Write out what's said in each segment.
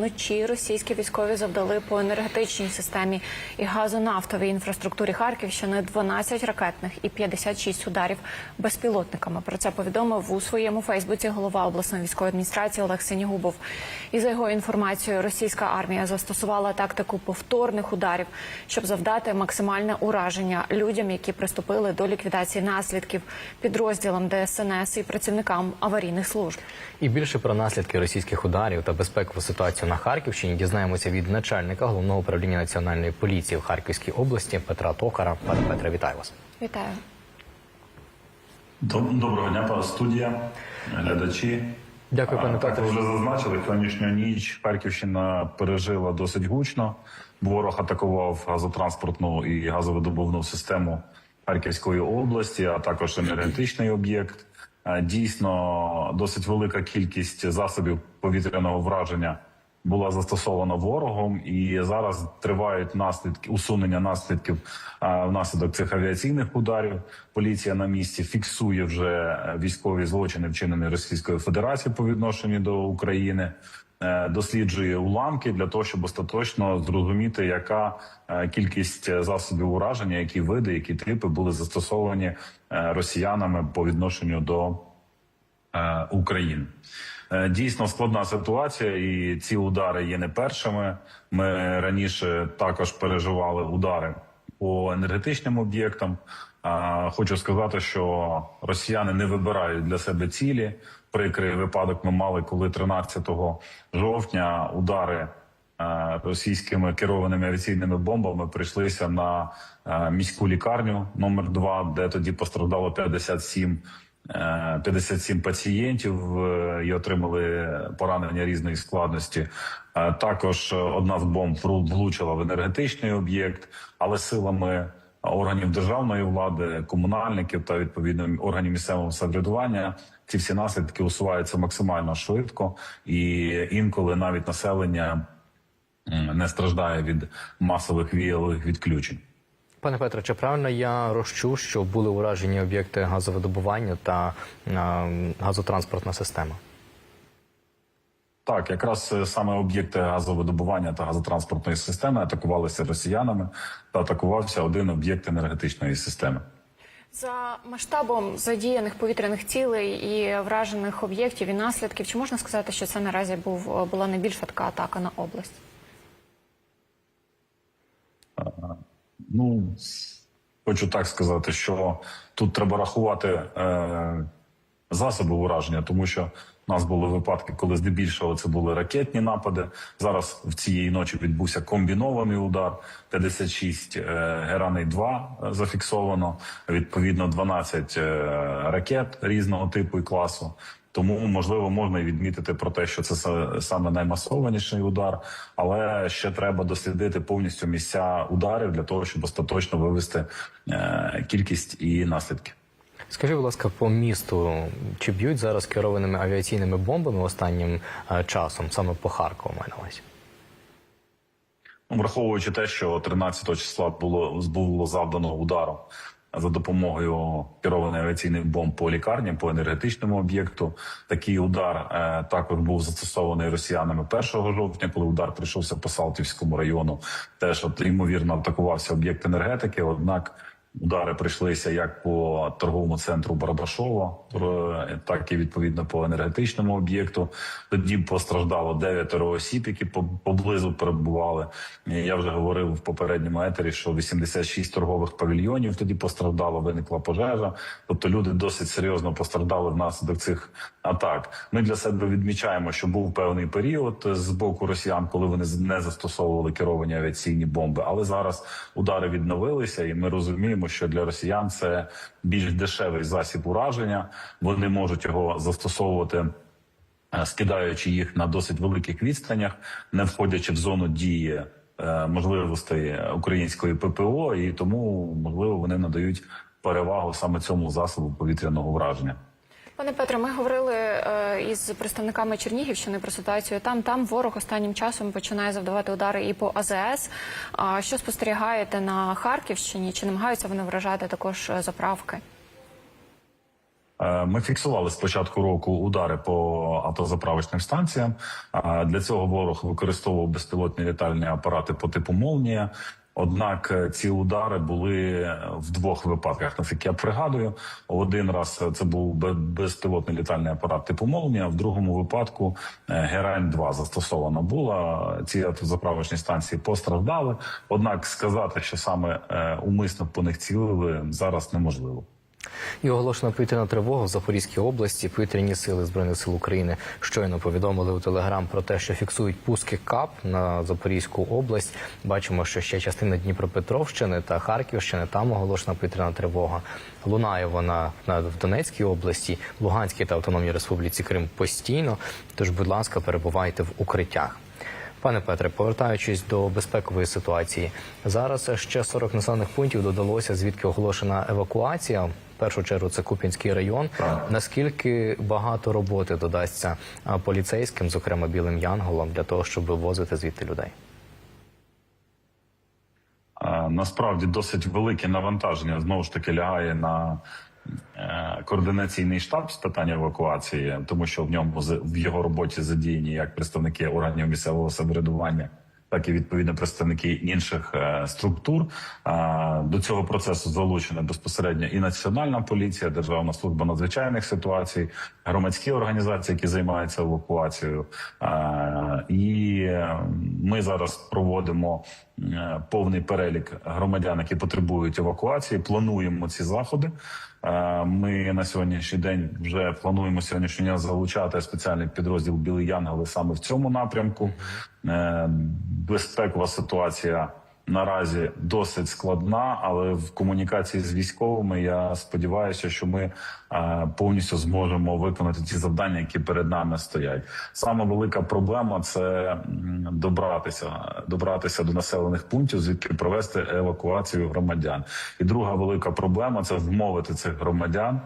Вночі російські військові завдали по енергетичній системі і газонафтовій інфраструктурі Харківщини 12 ракетних і 56 ударів безпілотниками. Про це повідомив у своєму Фейсбуці голова обласної військової адміністрації Олег Синігубов. І за його інформацією, російська армія застосувала тактику повторних ударів, щоб завдати максимальне ураження людям, які приступили до ліквідації наслідків підрозділам ДСНС і працівникам аварійних служб. І більше про наслідки російських ударів та безпекову ситуацію на Харківщині дізнаємося від начальника головного управління національної поліції в Харківській області Петра Токара. Пане Петре, вітаю вас. Вітаю. Доброго дня, пане студія, глядачі. Дякую, пане Петре. ви вже зазначили, сьогоднішню ніч Харківщина пережила досить гучно. Ворог атакував газотранспортну і газовидобувну систему Харківської області, а також енергетичний об'єкт. Дійсно, досить велика кількість засобів повітряного враження була застосована ворогом, і зараз тривають наслідки усунення наслідків а, внаслідок цих авіаційних ударів. Поліція на місці фіксує вже е, військові злочини, вчинені Російською Федерацією по відношенню до України. е, Досліджує уламки для того, щоб остаточно зрозуміти, яка е, кількість засобів ураження, які види, які типи були застосовані росіянами по відношенню до України. Е, Дійсно складна ситуація, і ці удари є не першими. Ми раніше також переживали удари по енергетичним об'єктам. Хочу сказати, що росіяни не вибирають для себе цілі. Прикрий випадок ми мали, коли 13 жовтня удари е, російськими керованими авіаційними бомбами прийшлися на е, міську лікарню номер 2 де тоді постраждало 57 е, 57 пацієнтів е, і отримали поранення різної складності. Е, Також одна з бомб влучила в енергетичний об'єкт, але силами органів державної влади, комунальників та відповідно органів місцевого самоврядування ці всі наслідки усуваються максимально швидко, і інколи навіть населення не страждає від масових віялових відключень. Пане Петре, чи правильно я розчув, що були уражені об'єкти газовидобування та е, газотранспортна система? Так, якраз е, саме об'єкти газовидобування та газотранспортної системи атакувалися росіянами та атакувався один об'єкт енергетичної системи. За масштабом задіяних повітряних цілей і вражених об'єктів і наслідків, чи можна сказати, що це наразі був була найбільша така атака на область? Ну хочу так сказати, що тут треба рахувати е, засоби ураження, тому що в нас були випадки, коли здебільшого це були ракетні напади. Зараз в цієї ночі відбувся комбінований удар. 56 е, Гераней 2 зафіксовано. Відповідно, 12 е, ракет різного типу і класу. Тому можливо можна і відмітити про те, що це саме наймасованіший удар, але ще треба дослідити повністю місця ударів для того, щоб остаточно вивести е, кількість і наслідки. Скажіть, будь ласка, по місту чи б'ють зараз керованими авіаційними бомбами останнім е, часом, саме по Харкову, маю на увазі? Ну, Враховуючи те, що 13 числа було було завдано ударом за допомогою керованих авіаційних бомб по лікарням, по енергетичному об'єкту. Такий удар е, також був застосований росіянами 1 жовтня, коли удар прийшовся по Салтівському району. Теж от ймовірно атакувався об'єкт енергетики. Однак удари прийшлися як по торговому центру Барабашова, е, так і відповідно по енергетичному об'єкту. Тоді постраждало дев'ятеро осіб, які поблизу перебували. Я вже говорив в попередньому етері, що 86 торгових павільйонів тоді постраждало, виникла пожежа. Тобто люди досить серйозно постраждали внаслідок цих атак. Ми для себе відмічаємо, що був певний період з боку росіян, коли вони не застосовували керовані авіаційні бомби. Але зараз удари відновилися, і ми розуміємо, що для росіян це більш дешевий засіб ураження. Вони можуть його застосовувати. е, Скидаючи їх на досить великих відстанях, не входячи в зону дії е, можливостей української ППО, і тому можливо вони надають перевагу саме цьому засобу повітряного враження. Пане Петре, ми говорили е, із представниками Чернігівщини про ситуацію. Там там ворог останнім часом починає завдавати удари і по АЗС. А що спостерігаєте на Харківщині? Чи намагаються вони вражати також е, заправки? Е, Ми фіксували з початку року удари по автозаправочним станціям. Для цього ворог використовував безпілотні літальні апарати по типу «Молнія». Однак е, ці удари були в двох випадках. Наскільки я пригадую, один раз це був бе- безпілотний літальний апарат типу «Молнія», в другому випадку е, Герань 2 застосована була. Ці автозаправочні станції постраждали. Однак сказати, що саме е, умисно по них цілили, зараз неможливо. І оголошена повітряна тривога в Запорізькій області. Повітряні сили збройних сил України щойно повідомили у телеграм про те, що фіксують пуски КАП на Запорізьку область. Бачимо, що ще частина Дніпропетровщини та Харківщини там оголошена повітряна тривога. Лунає вона на в Донецькій області, Луганській та Автономній Республіці Крим постійно. Тож, будь ласка, перебувайте в укриттях. Пане Петре, повертаючись до безпекової ситуації, зараз ще 40 населених пунктів додалося, звідки оголошена евакуація. В першу чергу це Куп'янський район. Наскільки багато роботи додасться поліцейським, зокрема білим янголам, для того, щоб вивозити звідти людей? Насправді досить велике навантаження знову ж таки лягає на координаційний штаб з питань евакуації, тому що в ньому в його роботі задіяні як представники органів місцевого самоврядування, так і відповідно представники інших е, структур. Е, До цього процесу залучена безпосередньо і національна поліція, Державна служба надзвичайних ситуацій, громадські організації, які займаються евакуацією. Е, І е, ми зараз проводимо е, повний перелік громадян, які потребують евакуації. Плануємо ці заходи. Е, Ми на сьогоднішній день вже плануємо сьогоднішнього дня залучати спеціальний підрозділ Білий Янголи саме в цьому напрямку. Е, Безпекова ситуація наразі досить складна, але в комунікації з військовими я сподіваюся, що ми е, повністю зможемо виконати ті завдання, які перед нами стоять. Саме велика проблема це добратися, добратися до населених пунктів, звідки провести евакуацію громадян. І друга велика проблема це вмовити цих громадян.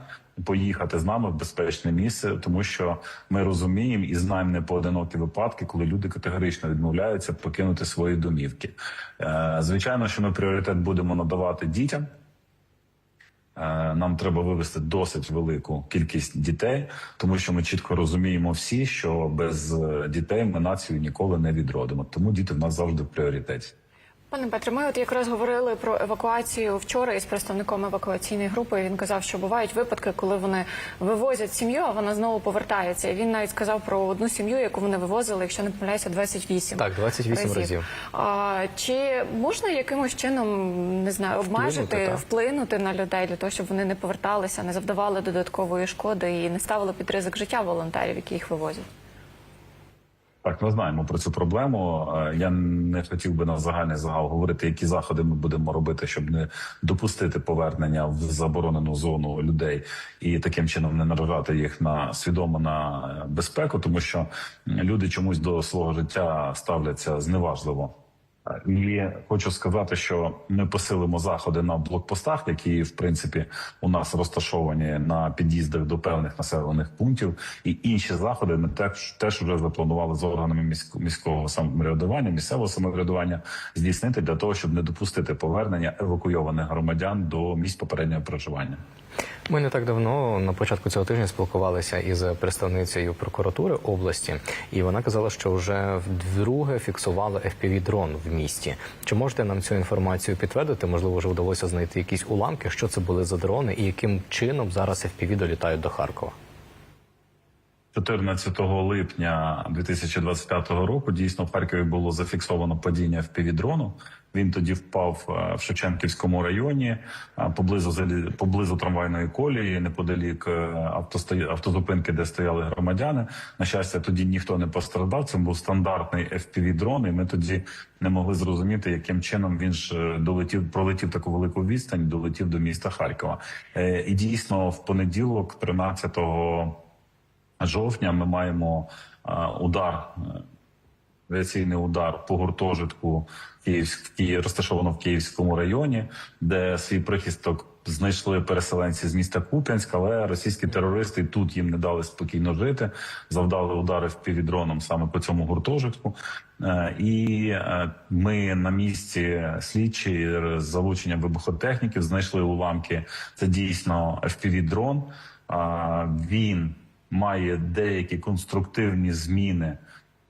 Поїхати з нами в безпечне місце, тому що ми розуміємо і знаємо непоодинокі випадки, коли люди категорично відмовляються покинути свої домівки. Е, Звичайно, що ми пріоритет будемо надавати дітям. Е, Нам треба вивести досить велику кількість дітей, тому що ми чітко розуміємо всі, що без е, дітей ми націю ніколи не відродимо. Тому діти в нас завжди в пріоритеті. Пане Петре, ми от якраз говорили про евакуацію вчора із представником евакуаційної групи. Він казав, що бувають випадки, коли вони вивозять сім'ю, а вона знову повертається. І він навіть сказав про одну сім'ю, яку вони вивозили, якщо не помиляюся, 28 Так, 28 разів. А, чи можна якимось чином не знаю обмежити, Вплинути, вплинути на людей для того, щоб вони не поверталися, не завдавали додаткової шкоди і не ставили під ризик життя волонтерів, які їх вивозять? Так, ми знаємо про цю проблему. Е, Я не хотів би на загальний загал говорити, які заходи ми будемо робити, щоб не допустити повернення в заборонену зону людей і таким чином не наражати їх на свідомо на е, безпеку, тому що люди чомусь до свого життя ставляться зневажливо. І хочу сказати, що ми посилимо заходи на блокпостах, які в принципі у нас розташовані на під'їздах до певних населених пунктів, і інші заходи ми теж теж вже запланували з органами міськ- міського самоврядування, місцевого самоврядування здійснити для того, щоб не допустити повернення евакуйованих громадян до місць попереднього проживання. Ми не так давно на початку цього тижня спілкувалися із представницею прокуратури області, і вона казала, що вже вдруге фіксували fpv дрон в місті. Чи можете нам цю інформацію підтвердити? Можливо, вже вдалося знайти якісь уламки, що це були за дрони, і яким чином зараз FPV долітають до Харкова? 14 липня 2025 року дійсно в Харкові було зафіксовано падіння впівдрону. Він тоді впав е, в Шевченківському районі е, поблизу поблизу трамвайної колії, неподалік е, автозупинки, де стояли громадяни. На щастя, тоді ніхто не постраждав. Це був стандартний fpv дрон, і ми тоді не могли зрозуміти, яким чином він ж долетів, пролетів таку велику відстань, долетів до міста Харкова. І дійсно в понеділок, 13 жовтня ми маємо удар, авіаційний удар по гуртожитку Київськ, розташовано в Київському районі, де свій прихисток знайшли переселенці з міста Куп'янськ, але російські терористи тут їм не дали спокійно жити, завдали удари впівдроном саме по цьому гуртожитку. Е, І е, ми на місці слідчі з залученням вибухотехніків знайшли уламки. Це дійсно FPV-дрон. він має деякі конструктивні зміни,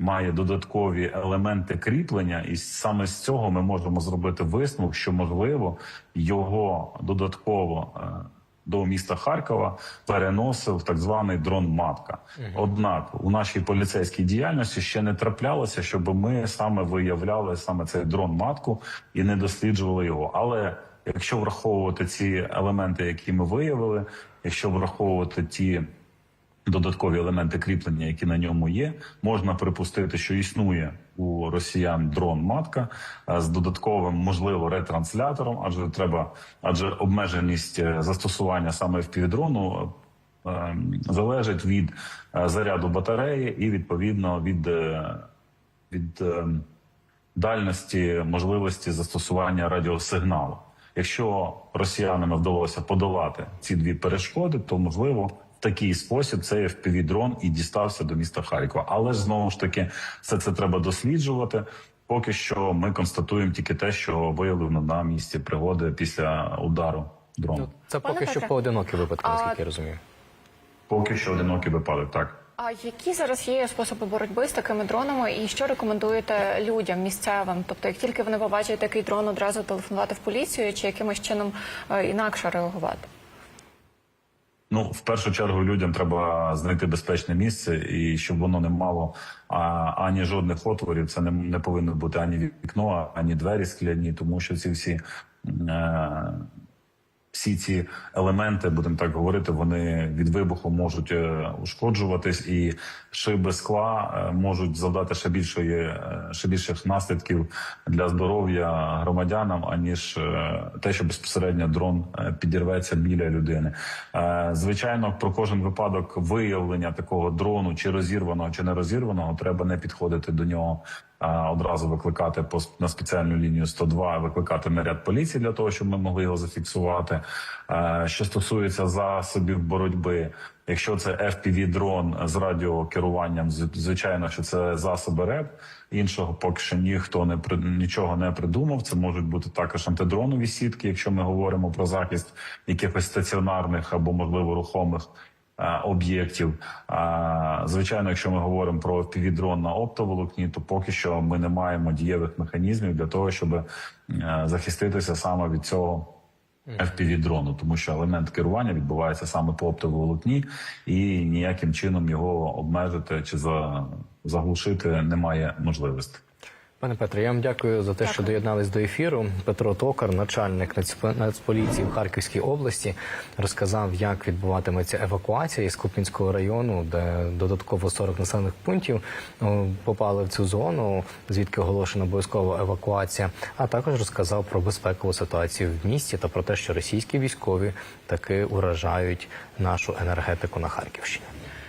має додаткові елементи кріплення, і саме з цього ми можемо зробити висновок, що можливо його додатково. е, До міста Харкова переносив так званий дрон матка. Однак у нашій поліцейській діяльності ще не траплялося, щоб ми саме виявляли саме цей дрон матку і не досліджували його. Але якщо враховувати ці елементи, які ми виявили, якщо враховувати ті додаткові елементи кріплення, які на ньому є, можна припустити, що існує у росіян дрон матка е, з додатковим, можливо, ретранслятором, адже треба, адже обмеженість е, застосування саме в півдрону е, залежить від заряду батареї і відповідно від, від дальності можливості застосування радіосигналу. Якщо росіянам вдалося подолати ці дві перешкоди, то можливо такий спосіб цей FPV-дрон і дістався до міста Харкова. Але ж знову ж таки, все це треба досліджувати. Поки що ми констатуємо тільки те, що виявлено на місці пригоди після удару дрону. Це Пане поки що Петре, поодинокі випадки, а- наскільки я розумію. Поки що одинокий випадок, так. А які зараз є способи боротьби з такими дронами, і що рекомендуєте людям місцевим? Тобто, як тільки вони побачать такий дрон, одразу телефонувати в поліцію, чи якимось чином е, інакше реагувати? Ну, в першу чергу людям треба знайти безпечне місце, і щоб воно не мало а, ані жодних отворів. Це не, не повинно бути ані вікно, ані двері скляні, тому що ці всі. Е, всі ці елементи, будемо так говорити, вони від вибуху можуть е, ушкоджуватись, і шиби скла е, можуть завдати ще більшої е, ще більших наслідків для здоров'я громадянам, аніж те, що безпосередньо дрон підірветься біля людини. Звичайно, про кожен випадок виявлення такого дрону, чи розірваного, чи не розірваного, треба не підходити до нього одразу викликати на спеціальну лінію 102, викликати наряд поліції для того, щоб ми могли його зафіксувати. Що стосується засобів боротьби, якщо це fpv дрон з радіокеруванням, звичайно, що це засоби РЕП. Іншого поки що ніхто не нічого не придумав. Це можуть бути також антидронові сітки, якщо ми говоримо про захист якихось стаціонарних або можливо рухомих об'єктів. Звичайно, якщо ми говоримо про півдрон на оптоволокні, то поки що ми не маємо дієвих механізмів для того, щоб е, захиститися саме від цього. FPV-дрону, тому що елемент керування відбувається саме по оптоволокні, і ніяким чином його обмежити чи заглушити немає можливості. Пане Петре, я вам дякую за те, що доєднались до ефіру. Петро Токар, начальник Нацп- Нацполіції в Харківській області, розказав, як відбуватиметься евакуація із Купінського району, де додатково 40 населених пунктів попали в цю зону, звідки оголошена обов'язкова евакуація. А також розказав про безпекову ситуацію в місті та про те, що російські військові таки уражають нашу енергетику на Харківщині.